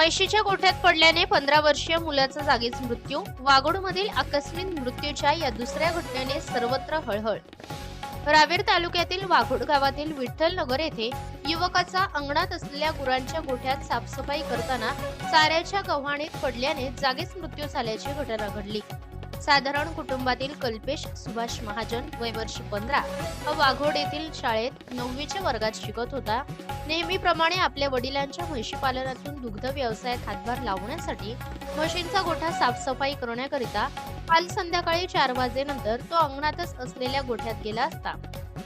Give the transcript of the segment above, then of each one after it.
म्हैशीच्या गोठ्यात पडल्याने पंधरा वर्षीय मुलाचा जागीच मृत्यू. वागोडमधील आकस्मिक मृत्यूच्या या दुसऱ्या घटनेने सर्वत्र हळहळ. रावेर तालुक्यातील वाघोड गावातील विठ्ठल नगर येथे युवकाचा अंगणात असलेल्या गुरांच्या गोठ्यात साफसफाई करताना चाऱ्याच्या गव्हाणीत पडल्याने जागीच मृत्यू झाल्याची घटना घडली. साधारण कुटुंबातील कल्पेश सुभाष महाजन वय वर्ष पंधरा. हा वाघोड येथील शाळेत नववीच्या वर्गात शिकत होता. नेहमीप्रमाणे आपल्या वडिलांच्या म्हशी पालनातून दुग्ध व्यवसायात हातभार लावण्यासाठी म्हशींचा गोठा साफसफाई करण्याकरिता काल संध्याकाळी चार वाजेनंतर तो अंगणातच असलेल्या गोठ्यात गेला असता.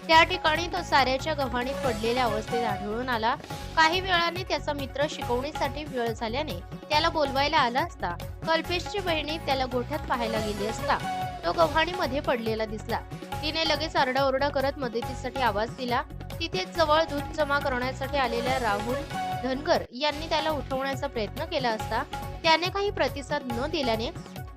त्या ठिकाणी तो साऱ्याच्या गव्हाणीत पडलेल्या अवस्थेत आढळून आला. काही वेळाने त्याचा मित्र शिकवणीसाठी वेळ झाल्याने त्याला बोलवायला आला असता. कल्पेशची बहिणी त्याला गोठ्यात पाहायला गेली असता. तो गव्हाणीमध्ये पडलेला दिसला. तिने लगेच आरडाओरडा करत मदतीसाठी आवाज दिला. तिथेच जवळ दूध जमा करण्यासाठी आलेल्या राहुल धनगर यांनी त्याला उठवण्याचा प्रयत्न केला असता. त्याने काही प्रतिसाद न दिल्याने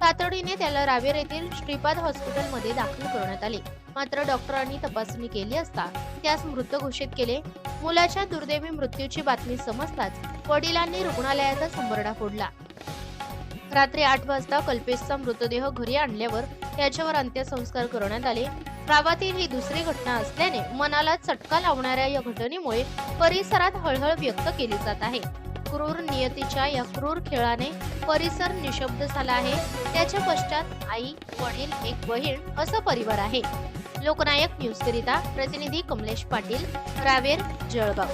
तातडीने त्याला रावेर येथील श्रीपाद हॉस्पिटलमध्ये दाखल करण्यात आले. मात्र डॉक्टरांनी तपासणी केली असता त्यास मृत घोषित केले. मुलाच्या दुर्दैवी मृत्यूची बातमी समजताच वडिलांनी रुग्णालयाचा संबरडा फोडला. रात्री आठ वाजता कल्पेशचा मृतदेह घरी आणल्यावर त्याच्यावर अंत्यसंस्कार करण्यात आले. गावातील ही दुसरी घटना असल्याने मनाला चटका लावणाऱ्या या घटनेमुळे परिसरात हळहळ व्यक्त केली जात आहे. क्रूर नियतीच्या या क्रूर खेळाने परिसर निशब्द झाला आहे. त्याच्या पश्चात आई वडील एक बहीण असं परिवार आहे. लोकनायक न्यूज करिता प्रतिनिधी कमलेश पाटील रावेर जळगाव.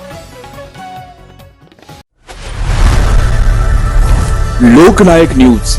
लोकनायक न्यूज.